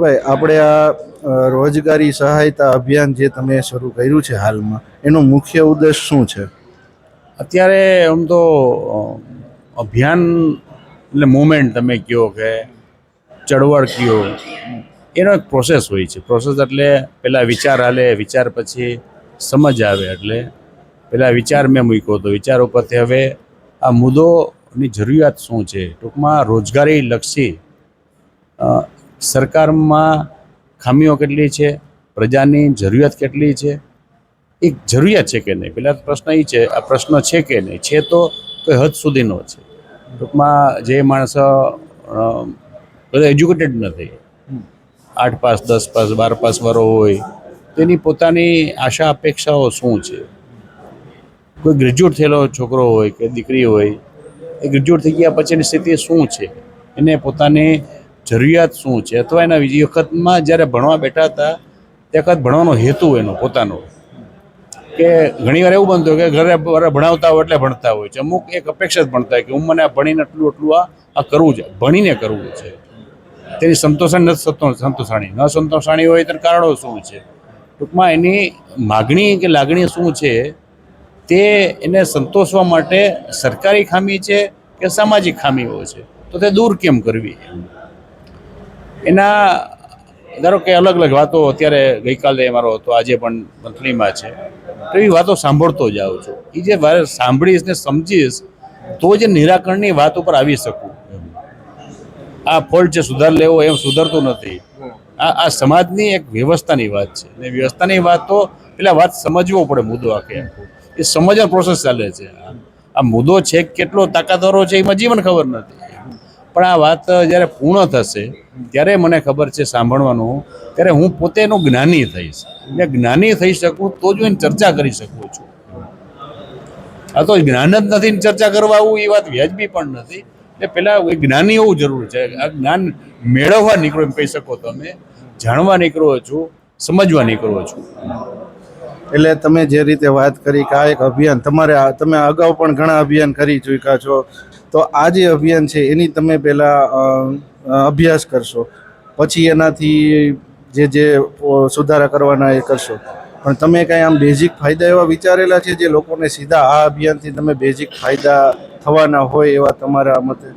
ભાઈ, આપણે આ રોજગારી સહાયતા અભિયાન જે તમે શરૂ કર્યું છે હાલમાં, એનો મુખ્ય ઉદ્દેશ શું છે? અત્યારે આમ તો અભિયાન એટલે મુમેન્ટ તમે કહો કે ચળવળ કહો એનો એક પ્રોસેસ હોય છે. પ્રોસેસ એટલે પહેલાં વિચાર હાલે, વિચાર પછી સમજ આવે એટલે પહેલાં વિચાર મેં મૂક્યો તો વિચાર ઉપરથી હવે આ મુદ્દોની જરૂરિયાત શું છે? ટૂંકમાં રોજગારી લક્ષી સરકારમાં ખામીઓ કેટલી છે? પ્રજાની જરૂરિયાત કેટલી છે? એક જરૂરિયાત છે કે નહીં? પહેલાં પ્રશ્ન એ છે, આ પ્રશ્ન છે કે નહીં? છે તો કોઈ હદ સુધીનો છે. ટૂંકમાં જે માણસો બધા એજ્યુકેટેડ નથી. આઠ પાસ, દસ પાસ, બાર પાસ વાળો હોય, તેની પોતાની આશા, અપેક્ષાઓ શું છે? કોઈ ગ્રેજ્યુએટ થયેલો છોકરો હોય કે દીકરી હોય, એ ગ્રેજ્યુએટ થઈ ગયા પછીની સ્થિતિ શું છે? એને પોતાની જરૂરિયાત શું છે? અથવા એના બીજી વખતમાં જ્યારે ભણવા બેઠા હતા, તે વખત ભણવાનો હેતુ એનો, પોતાનો. કે ઘણી વાર એવું બનતું કે ઘરે ભણાવતા હોય એટલે ભણતા હોય છે. અમુક એક અપેક્ષા જ ભણતા હોય કે હું મને ભણીને એટલું એટલું આ આ કરવું છે. ભણીને કરવું છે. તેની સંતોષાણી નથી સંતો- સંતોષાણી. ન સંતોષાણી હોય તેના કારણો શું છે? ટૂંકમાં એની માગણી કે લાગણી શું છે? તે એને સંતોષવા માટે સરકારી ખામી છે કે સામાજિક ખામીઓ છે? તો તે દૂર કેમ કરવી? એના, ધારો કે અલગ અલગ વાતો અત્યારે ગઈકાલે મારો હતો, આજે પણ મંથલીમાં છે. તો એ વાતો સાંભળતો જાઉં છું. એ જે મારે સાંભળીશ ને સમજીશ, તો જ નિરાકરણની વાત ઉપર આવી શકું. આ ફોલ્ટ છે સુધાર લેવો એમ સુધરતું નથી. આ આ સમાજની એક વ્યવસ્થાની વાત છે. ને વ્યવસ્થાની વાત તો પેલા વાત સમજવો પડે મુદ્દો આખે. એ સમજવા પ્રોસેસ ચાલે છે. આ- મુદ્દો છે કેટલો તાકાતવારો છે, એમાં જીવન ખબર નથી. પણ આ વાત જ્યારે પૂર્ણ થશે, ત્યારે મને ખબર છે સાંભળવાનું, ત્યારે હું પોતે એનું જ્ઞાની થઈશ. એટલે જ્ઞાની થઈ શકું તો જ હું ચર્ચા કરી શકું છું. આ તો જ્ઞાન જ નથી ચર્ચા કરવા આવું, એ વાત વ્યાજબી પણ નથી. એટલે પહેલાં એ જ્ઞાની હોવું જરૂર છે. આ જ્ઞાન મેળવવા નીકળો એમ કહી શકો તમે. જાણવા નીકળો છું, સમજવા નીકળો છું. એટલે તમે જે રીતે વાત કરી કે આ એક અભિયાન, તમારે તમે અગાઉ પણ ઘણા અભિયાન કરી ચૂક્યા છો. તો આ જે અભિયાન છે, એની તમે પહેલાં અભ્યાસ કરશો. પછી એનાથી જે જે સુધારા કરવાના એ કરશો. પણ તમે કાંઈ આમ બેઝિક ફાયદા એવા વિચારેલા છે જે લોકોને સીધા આ અભિયાનથી તમે બેઝિક ફાયદા થવાના હોય એવા તમારા મતે?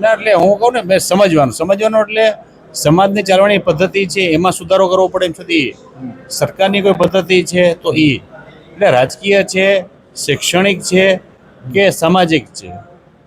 ના, એટલે હું કહું ને, મેં સમજવાનું. સમજવાનું એટલે સમાજની ચાલવાની પદ્ધતિ છે, એમાં સુધારો કરવો પડે એમ છતાં સરકારની કોઈ પદ્ધતિ છે તો એ એટલે રાજકીય છે, શૈક્ષણિક છે કે સામાજિક છે.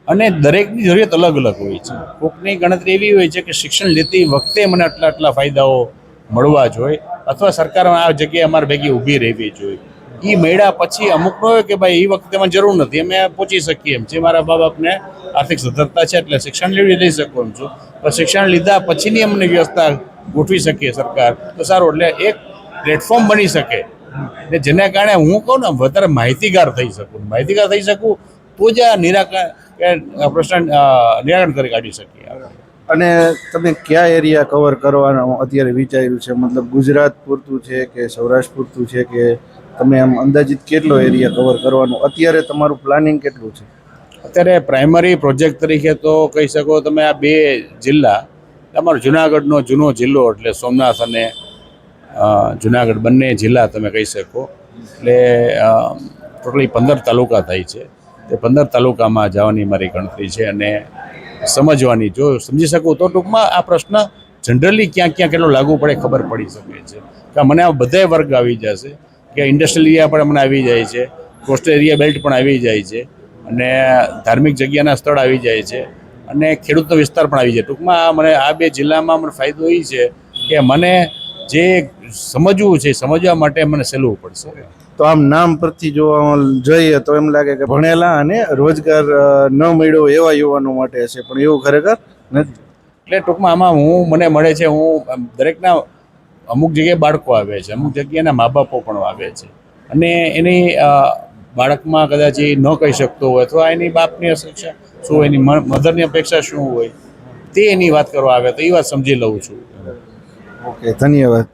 અને દરેકની જરૂરિયાત અલગ અલગ હોય છે. કોકની ગણતરી એવી હોય છે કે શિક્ષણ લેતી વખતે મને આટલા આટલા ફાયદાઓ મળવા જોઈએ અથવા સરકાર આ જગ્યાએ અમારે ભેગી ઊભી રહેવી જોઈએ એ મળ્યા પછી અમુકનો કે ભાઈ એ વખતે મને જરૂર નથી. અમે પહોંચી શકીએ એમ. છે મારા બા બાપને આર્થિક સદ્ધરતા છે એટલે શિક્ષણ લેવી લઈ શકું એમ છું. પણ શિક્ષણ લીધા પછીની અમને વ્યવસ્થા ગોઠવી શકીએ સરકાર. તો સારું, એટલે એક પ્લેટફોર્મ બની શકે. ને જેના કારણે હું કહું ને, વધારે માહિતીગાર થઈ શકું. માહિતીગાર થઈ શકું તો જ આ નિરાકરણ પ્રશ્ન નિરાકરણ કરી કાઢી શકીએ અને તમે કયા એરિયા કવર કરવાનો અત્યારે વિચાર્યું છે? મતલબ ગુજરાત પૂરતું છે કે સૌરાષ્ટ્ર પૂરતું છે કે તમે આમ અંદાજિત કેટલો એરિયા કવર કરવાનું? અત્યારે તમારું પ્લાનિંગ કેટલું છે? અત્યારે પ્રાઇમરી પ્રોજેક્ટ તરીકે તો કહી શકો તમે આ બે જિલ્લા અમારો જુનાગઢનો જૂનો જિલ્લો એટલે સોમનાથ અને જુનાગઢ બંને જિલ્લા તમે કહી શકો. એટલે ટોટલી પંદર તાલુકા થાય છે. તે પંદર તાલુકામાં જવાની મારી ગણતરી છે અને સમજવાની. જો સમજી શકું તો ટૂંકમાં આ પ્રશ્ન જનરલી ક્યાં ક્યાં કેટલો લાગુ પડે ખબર પડી શકે છે. કે મને આ બધાય વર્ગ આવી જશે. કે ઇન્ડસ્ટ્રીયલ એરિયા પણ હમણાં આવી જાય છે કોસ્ટલ એરિયા બેલ્ટ પણ આવી જાય છે અને ધાર્મિક જગ્યાના સ્થળ આવી જાય છે અને ખેડૂતનો વિસ્તાર પણ આવી જાય. ટૂંકમાં મને આ બે જિલ્લામાં મને ફાયદો એ છે કે મને જે સમજવું છે સમજવા માટે મને સહેલું પડશે. તો આમ નામ પરથી જો જોઈએ તો એમ લાગે કે ભણેલા અને રોજગાર ન મળ્યો એવા યુવાનો માટે હશે પણ એવું ખરેખર નથી. એટલે ટૂંકમાં આમાં હું મને મળે છે હું દરેકના અમુક જગ્યાએ બાળકો આવે છે, અમુક જગ્યાએ એના મા બાપો પણ આવે છે. અને એની બાળકમાં કદાચ એ ન કહી શકતો હોય અથવા એની બાપની અપેક્ષા શું હોય, એની મધરની અપેક્ષા શું હોય, તે એની વાત કરવા આવે તો એ વાત સમજી લઉં છું. ઓકે, ધન્યવાદ.